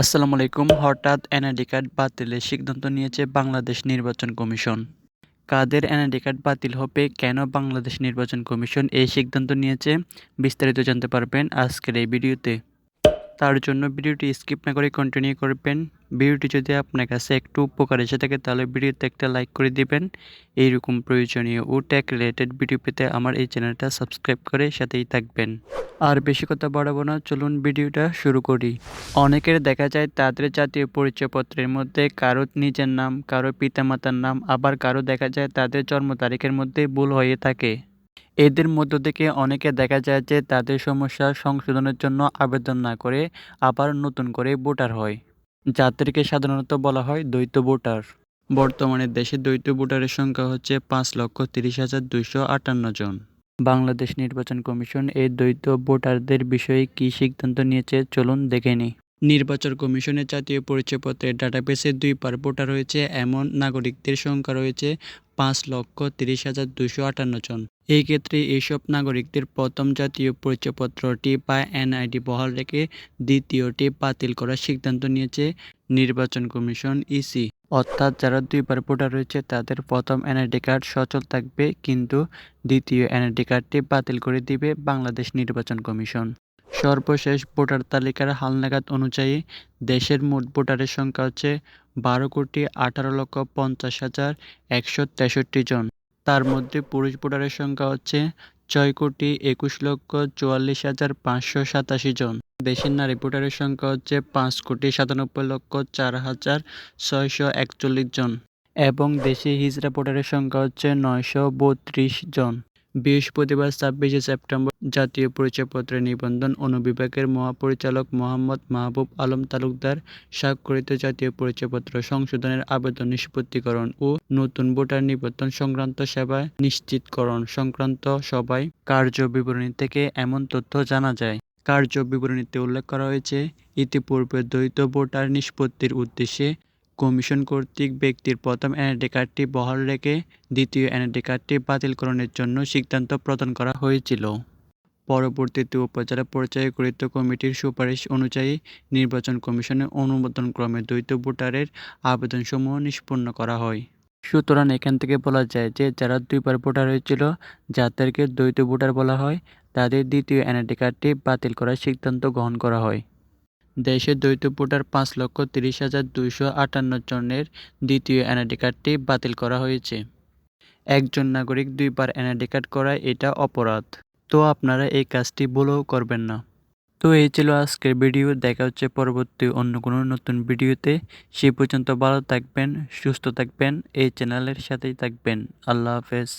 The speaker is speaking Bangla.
আসসালামু আলাইকুম। হঠাৎ এনআইডি কার্ড বাতিলের সিদ্ধান্ত নিয়েছে বাংলাদেশ নির্বাচন কমিশন। কাদের এনআইডি কার্ড বাতিল হবে? কেন বাংলাদেশ নির্বাচন কমিশন এই সিদ্ধান্ত নিয়েছে? বিস্তারিত জানতে পারবেন আজকের এই ভিডিওতে। তার জন্য ভিডিওটি স্কিপ না করে কন্টিনিউ করবেন। ভিডিওটি যদি আপনার কাছে একটু উপকার এসে থাকে, তাহলে ভিডিওতে একটা লাইক করে দিবেন। এইরকম প্রয়োজনীয় ও ট্যাক রিলেটেড ভিডিও পেতে আমার এই চ্যানেলটা সাবস্ক্রাইব করে সাথেই থাকবেন। আর বেশি কথা বাড়াবো না, চলুন ভিডিওটা শুরু করি। অনেকের দেখা যায় তাদের জাতীয় পরিচয়পত্রের মধ্যে কারও নিজের নাম, কারও পিতামাতার নাম, আবার কারও দেখা যায় তাদের জন্ম তারিখের মধ্যে ভুল হয়ে থাকে। এদের মধ্য থেকে অনেকে দেখা যায় যে তাদের সমস্যা সংশোধনের জন্য আবেদন না করে আবার নতুন করে ভোটার হয়। যাদেরকে সাধারণত বলা হয় দ্বৈত ভোটার। বর্তমানে দেশে দ্বৈত ভোটারের সংখ্যা হচ্ছে পাঁচ লক্ষ তিরিশ হাজার দুইশো আটান্ন জন। বাংলাদেশ নির্বাচন কমিশন এই দ্বৈত ভোটারদের বিষয়ে কী সিদ্ধান্ত নিয়েছে চলুন দেখে নিই। নির্বাচন কমিশনের জাতীয় পরিচয়পত্রের ডাটাবেসে দুই পার ভোটার রয়েছে এমন নাগরিকদের সংখ্যা রয়েছে পাঁচ লক্ষ তিরিশ হাজার দুশো আটান্ন জন। এই ক্ষেত্রে এইসব নাগরিকদের প্রথম জাতীয় পরিচয়পত্রটি বা এনআইডি বহাল রেখে দ্বিতীয়টি বাতিল করার সিদ্ধান্ত নিয়েছে নির্বাচন কমিশন ইসি। অর্থাৎ যারা দুইবার ভোটার রয়েছে, তাদের প্রথম এনআইডি কার্ড সচল থাকবে, কিন্তু দ্বিতীয় এনআইডি কার্ডটি বাতিল করে দিবে বাংলাদেশ নির্বাচন কমিশন। সর্বশেষ ভোটার তালিকার হালনাগাদ অনুযায়ী দেশের মোট ভোটারের সংখ্যা হচ্ছে বারো কোটি আঠারো লক্ষ পঞ্চাশ হাজার একশো তেষট্টি জন। তার মধ্যে পুরুষ ভোটারের সংখ্যা হচ্ছে ছয় কোটি একুশ লক্ষ চুয়াল্লিশ হাজার পাঁচশো সাতাশি জন। দেশের নারী ভোটারের সংখ্যা হচ্ছে পাঁচ কোটি সাতানব্বই লক্ষ চার হাজার ছয়শো একচল্লিশ জন এবং দেশে হিজড়া ভোটারের সংখ্যা হচ্ছে নয়শো বত্রিশ জন। বৃহস্পতিবার ছাব্বিশে সেপ্টেম্বর জাতীয় পরিচয়পত্রের নিবন্ধন অনুবিভাগের মহাপরিচালক মোহাম্মদ মাহবুব আলম তালুকদার স্বাক্ষরিত জাতীয় পরিচয়পত্র সংশোধনের আবেদন নিষ্পত্তিকরণ ও নতুন ভোটার নিবন্ধন সংক্রান্ত সেবা নিশ্চিতকরণ সংক্রান্ত সভায় কার্য বিবরণী থেকে এমন তথ্য জানা যায়। কার্য বিবরণীতে উল্লেখ করা হয়েছে, ইতিপূর্বে দ্বৈত ভোটার নিষ্পত্তির উদ্দেশ্যে কমিশন কর্তৃক ব্যক্তির প্রথম এনআইডি কার্ডটি বহাল রেখে দ্বিতীয় এনআইডি কার্ডটি বাতিলকরণের জন্য সিদ্ধান্ত প্রদান করা হয়েছিল। পরবর্তীতে উপজেলা পর্যায়কৃত কমিটির সুপারিশ অনুযায়ী নির্বাচন কমিশনের অনুমোদনক্রমে দ্বৈত ভোটারের আবেদনসমূহ নিষ্পন্ন করা হয়। সুতরাং এখান থেকে বলা যায় যে, যারা দুইবার ভোটার হয়েছিল, যাদেরকে দ্বৈত ভোটার বলা হয়, তাদের দ্বিতীয় এনআইডি কার্ডটি বাতিল করার সিদ্ধান্ত গ্রহণ করা হয়। দেশে দ্বৈত ভোটার পাঁচ লক্ষ তিরিশ হাজার দুইশো আটান্ন জনের দ্বিতীয় এনআইডি কার্ডটি বাতিল করা হয়েছে। একজন নাগরিক দুইবার এনআইডি কার্ড করায় এটা অপরাধ। তো আপনারা এই কাজটি ভুলেও করবেন না। তো এই ছিল আজকের ভিডিও। দেখা হচ্ছে পরবর্তী অন্য কোনো নতুন ভিডিওতে। সে পর্যন্ত ভালো থাকবেন, সুস্থ থাকবেন, এই চ্যানেলের সাথেই থাকবেন। আল্লাহ হাফেজ।